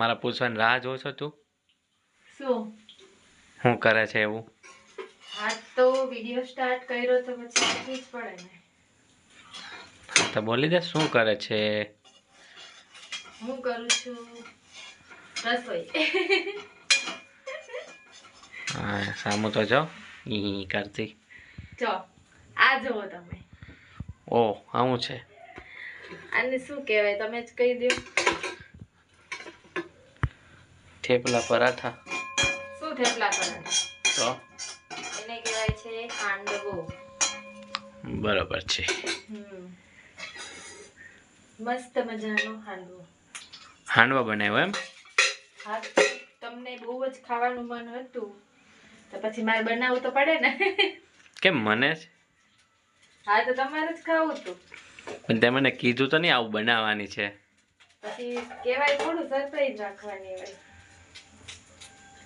મારા પૂછવાની રાહ જો છો તું શું? શું કરે છે એવું? આજ તો વીડિયો સ્ટાર્ટ કર્યો તો પછી આપવું જ પડે ને. તો બોલી દે શું કરે છે? હું કરું છું? રસોઈ હા સામું તો જો. ઈ કરતી. જો આ જુઓ તમે. ઓ આવું છે. આને શું કહેવાય? તમે જ કહી દો. થેપલા પરાઠા? શું થેપલા પરાઠા? તો? એને કહેવાય છે હાંડવો બરાબર છે. મસ્ત મજાનો હાંડવો હાંડવા બનાવ્યો એમ? હા તમને બહુ જ ખાવાનું મન હતું. તો પછી મારે બનાવવું તો પડે ને. કેમ મને જ? હા તો તમારે જ ખાવું હતું. પણ તે મને કીધું તો નહીં આવું બનાવવાની છે. પછી કહેવાય થોડું સરપ્રાઈઝ રાખવાની હોય.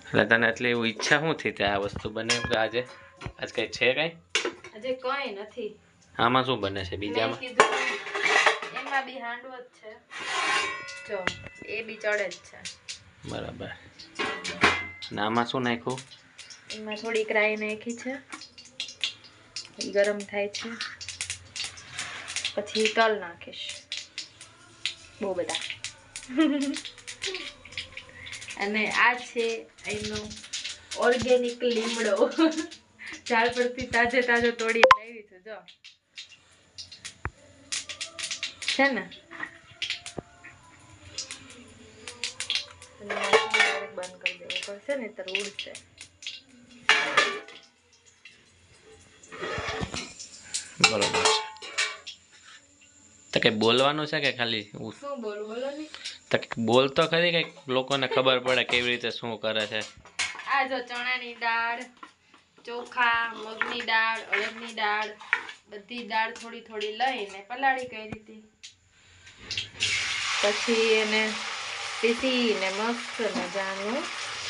એટલે તને એટલી એવું ઈચ્છા શું થઈ તે આ વસ્તુ બને? તો આજે આજ કઈ છે કઈ? આજે કઈ નથી. આમાં શું બને છે? બીજામાં? એમાં બી હાંડવો જ છે. જો એ બી ચડે જ છે. બરાબર. ને આમાં શું નાખ્યું? એમાં થોડીક રાઈ નાખી છે. ગરમ થાય છે. પછી તલ નાખીશ. બહુ બધા. અને આ છે એનો ઓર્ગેનિક લીમડો. ઝાડ પરથી તાજે તાજો તોડી લાવી છું જો. છે ને? બંધ કરી દેવું પડશે ને તો ઉડશે બરોબર છે. તો કઈ બોલવાનું છે કે ખાલી શું બોલું બોલો ને. તો બોલ તો ખરી, કંઈક લોકોને ખબર પડે કેવી રીતે શું કરે છે. આ જો ચણાની દાળ, ચોખા, મગની દાળ અડદની દાળ, બધી દાળ થોડી થોડી લઈને પલાળી કરી રીતે પછી એને પીસીને મસ્ત મજાનું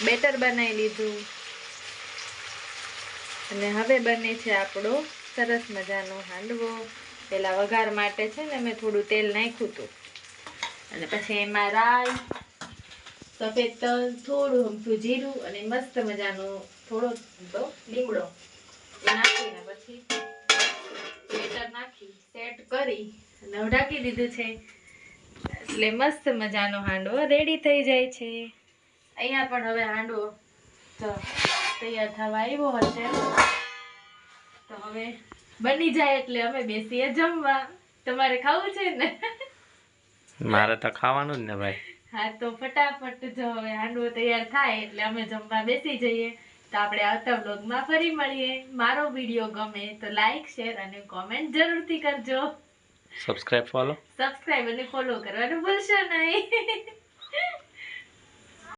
બેટર બનાવી લીધું. અને હવે બને છે આપણો સરસ મજાનો હાંડવો. પેલા વઘાર માટે છે ને મેં થોડું તેલ નાખ્યું હતું. અને પછી એમાં રાઈ, સફેદ તલ, થોડું હમથું જીરું અને મસ્ત મજાનો થોડો તો લીમડો નાખીને પછી બેટર નાખી સેટ કરી અને ઢાંકી દીધું છે. એટલે મસ્ત મજાનો હાંડવો રેડી થઈ જાય છે. અહીંયા પણ હવે હાંડવો તો તૈયાર થવા આવ્યો હશે. તો હવે બની જાય એટલે અમે બેસીએ જમવા. તમારે ખાવું છે ને? મારે તો ખાવાનું જ ને ભાઈ. હા તો ફટાફટ જો હવે હાંડવો તૈયાર થાય એટલે અમે જમવા બેસી જઈએ. તો આપણે આવતા બ્લોગમાં ફરી મળીએ. મારો વીડિયો ગમે તો લાઈક શેર અને કોમેન્ટ જરૂરથી કરજો. સબસ્ક્રાઇબ ફોલો સબસ્ક્રાઇબ અને ફોલો કરવાનું ભૂલશો નહીં.